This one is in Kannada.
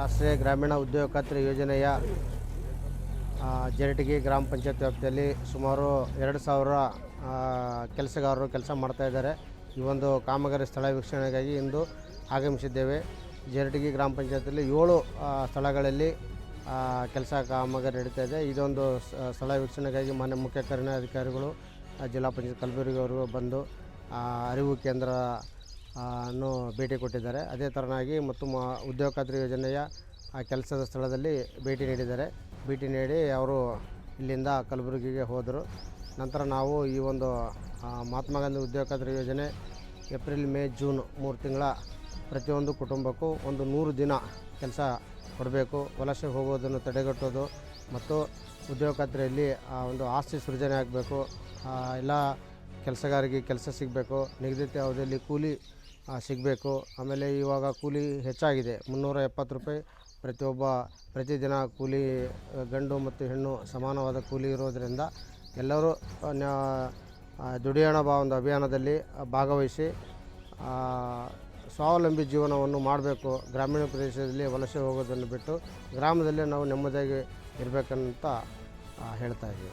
ರಾಷ್ಟ್ರೀಯ ಗ್ರಾಮೀಣ ಉದ್ಯೋಗ ಖಾತ್ರಿ ಯೋಜನೆಯ ಜರಟಗಿ ಗ್ರಾಮ ಪಂಚಾಯತ್ ವ್ಯಾಪ್ತಿಯಲ್ಲಿ ಸುಮಾರು ಎರಡು ಸಾವಿರ ಕೆಲಸಗಾರರು ಕೆಲಸ ಮಾಡ್ತಾ ಇದ್ದಾರೆ. ಈ ಒಂದು ಕಾಮಗಾರಿ ಸ್ಥಳ ವೀಕ್ಷಣೆಗಾಗಿ ಇಂದು ಆಗಮಿಸಿದ್ದೇವೆ. ಜರಟಗಿ ಗ್ರಾಮ ಪಂಚಾಯತಲ್ಲಿ ಏಳು ಸ್ಥಳಗಳಲ್ಲಿ ಕೆಲಸ ಕಾಮಗಾರಿ ನಡೀತಾ ಇದೆ. ಇದೊಂದು ಸ್ಥಳ ವೀಕ್ಷಣೆಗಾಗಿ ಮಾನ್ಯ ಮುಖ್ಯ ಕಾರ್ಯಾಧಿಕಾರಿಗಳು ಜಿಲ್ಲಾ ಪಂಚಾಯತ್ ಕಲಬುರಗಿ ಅವರು ಬಂದು ಅರಿವು ಕೇಂದ್ರ ಅನ್ನು ಭೇಟಿ ಕೊಟ್ಟಿದ್ದಾರೆ. ಅದೇ ಥರನಾಗಿ ಮತ್ತು ಮ ಉದ್ಯೋಗ ಖಾತ್ರಿ ಯೋಜನೆಯ ಆ ಕೆಲಸದ ಸ್ಥಳದಲ್ಲಿ ಭೇಟಿ ನೀಡಿದ್ದಾರೆ. ಭೇಟಿ ನೀಡಿ ಅವರು ಇಲ್ಲಿಂದ ಕಲಬುರಗಿಗೆ ಹೋದರು. ನಂತರ ನಾವು ಈ ಒಂದು ಮಹಾತ್ಮ ಗಾಂಧಿ ಉದ್ಯೋಗ ಖಾತ್ರಿ ಯೋಜನೆ ಏಪ್ರಿಲ್, ಮೇ, ಜೂನ್ ಮೂರು ತಿಂಗಳ ಪ್ರತಿಯೊಂದು ಕುಟುಂಬಕ್ಕೂ ಒಂದು ನೂರು ದಿನ ಕೆಲಸ ಕೊಡಬೇಕು. ವಲಸೆ ಹೋಗೋದನ್ನು ತಡೆಗಟ್ಟೋದು ಮತ್ತು ಉದ್ಯೋಗ ಖಾತ್ರಿಯಲ್ಲಿ ಆ, ಒಂದು ಆಸ್ತಿ ಸೃಜನೆ ಆಗಬೇಕು. ಎಲ್ಲ ಕೆಲಸಗಾರಿಗೆ ಕೆಲಸ ಸಿಗಬೇಕು. ನಿಗದಿತ ಅವಧಿಯಲ್ಲಿ ಕೂಲಿ ಸಿಗಬೇಕು. ಆಮೇಲೆ ಇವಾಗ ಕೂಲಿ ಹೆಚ್ಚಾಗಿದೆ. ಮುನ್ನೂರ ಎಪ್ಪತ್ತು ರೂಪಾಯಿ ಪ್ರತಿಯೊಬ್ಬ, ಪ್ರತಿದಿನ ಕೂಲಿ ಗಂಡು ಮತ್ತು ಹೆಣ್ಣು ಸಮಾನವಾದ ಕೂಲಿ ಇರೋದರಿಂದ ಎಲ್ಲರೂ ದುಡಿಯೋಣ ಬಾ ಒಂದು ಅಭಿಯಾನದಲ್ಲಿ ಭಾಗವಹಿಸಿ ಸ್ವಾವಲಂಬಿ ಜೀವನವನ್ನು ಮಾಡಬೇಕು. ಗ್ರಾಮೀಣ ಪ್ರದೇಶದಲ್ಲಿ ವಲಸೆ ಹೋಗೋದನ್ನು ಬಿಟ್ಟು ಗ್ರಾಮದಲ್ಲೇ ನಾವು ನೆಮ್ಮದಿಯಾಗಿ ಇರಬೇಕಂತ ಹೇಳ್ತಾ ಇದ್ದೀವಿ.